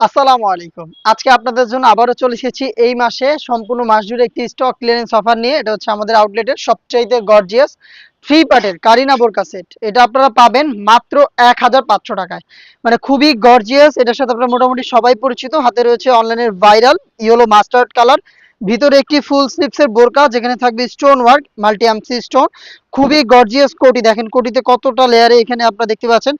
আসসালামু আলাইকুম। আজকে আপনাদের জন্য আবারও চলে এসেছি এই মাসে সম্পূর্ণ মাস জুড়ে একটি স্টক ক্লিয়ারেন্স অফার নিয়ে। এটা হচ্ছে আমাদের আউটলেটের সবচাইতে গর্জিয়াস থ্রি পার্টের কারিনা বোরকা সেট এটা আপনারা পাবেন মাত্র এক হাজার পাঁচশো টাকায়। মানে খুবই গর্জিয়াস এটার সাথে আপনারা মোটামুটি সবাই পরিচিত। হাতে রয়েছে অনলাইনের ভাইরাল ইয়েলো মাস্টার্ড কালার ভিতরে একটি ফুল স্লিপসের বোরকা, যেখানে থাকবে স্টোন ওয়ার্ক মাল্টি আমসি স্টোন খুবই গর্জিয়াস কোটি। দেখেন কোটিতে কতটা লেয়ারে এখানে আপনারা দেখতে পাচ্ছেন।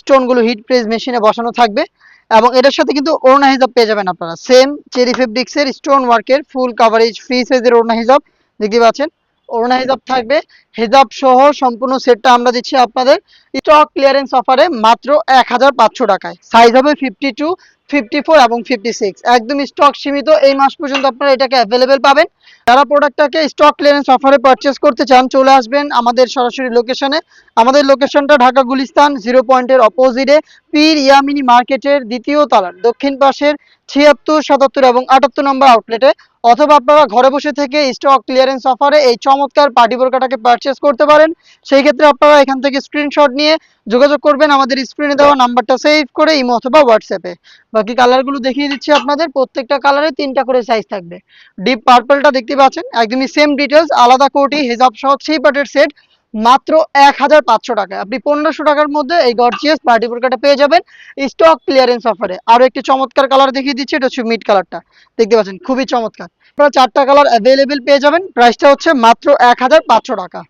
স্টোনগুলো হিট প্রেস মেশিনে বসানো থাকবে। এবং এটার সাথে কিন্তু ওড়না হিজাব পেয়ে যাবেন আপনারা। সেম চেরি ফেব্রিক্সের স্টোন ওয়ার্কের ফুল কাভারেজ ফ্রি সাইজের ওড়না হিজাব, দেখতে পাচ্ছেন? ওড়না হিজাব থাকবে। হিজাব সহ সম্পূর্ণ সেটটা আমরা দিচ্ছি আপনাদের। স্টক ক্লিয়ারেন্স অফারে মাত্র এক হাজার পাঁচশো টাকায়। সাইজ হবে ফিফটি টু ফিফটি ফোর এবং ফিফটি সিক্স একদম স্টক সীমিত, এই মাস পর্যন্ত আপনারা এটাকে অ্যাভেলেবেল পাবেন। যারা প্রোডাক্টটাকে স্টক ক্লিয়ারেন্স অফারে পারচেস করতে চান, চলে আসবেন আমাদের সরাসরি লোকেশনে আমাদের লোকেশনটা ঢাকা গুলিস্তান জিরো পয়েন্টের অপোজিটে পীর ইয়ামিনী মার্কেটের দ্বিতীয় তলার, দক্ষিণ পাশের ছিয়াত্তর, সাতাত্তর এবং আটাত্তর নম্বর আউটলেটে অথবা আপনারা ঘরে বসে থেকে স্টক ক্লিয়ারেন্স অফারে এই চমৎকার পার্টি বোরকাটাকে পারচেস করতে পারেন। সেই ক্ষেত্রে আপনারা এখান থেকে স্ক্রিনশট নিয়ে যোগাযোগ করবেন। আমাদের স্ক্রিনে দেওয়া নাম্বারটা সেভ করে, ইমো অথবা হোয়াটসঅ্যাপে বাকি কালারগুলো দেখিয়ে দিচ্ছি আপনাদের। প্রত্যেকটা কালারে তিনটা করে সাইজ থাকবে। ডিপ পার্পলটা দেখতে পাচ্ছেন, একদমই সেম ডিটেলস আলাদা কোটি হেজাব সহ থ্রি পার্টের সেট মাত্র এক হাজার পাঁচশো টাকা আপনি পনেরোশো টাকার মধ্যে এই গর্জিয়াস পার্টি বোরকাটা পেয়ে যাবেন স্টক ক্লিয়ারেন্স অফারে আরও একটি চমৎকার কালার দেখিয়ে দিচ্ছি, এটা হচ্ছে মিড কালারটা দেখতে পাচ্ছেন, খুবই চমৎকার। আপনারা চারটা কালার অ্যাভেলেবেল পেয়ে যাবেন। প্রাইসটা হচ্ছে মাত্র এক হাজার পাঁচশো টাকা।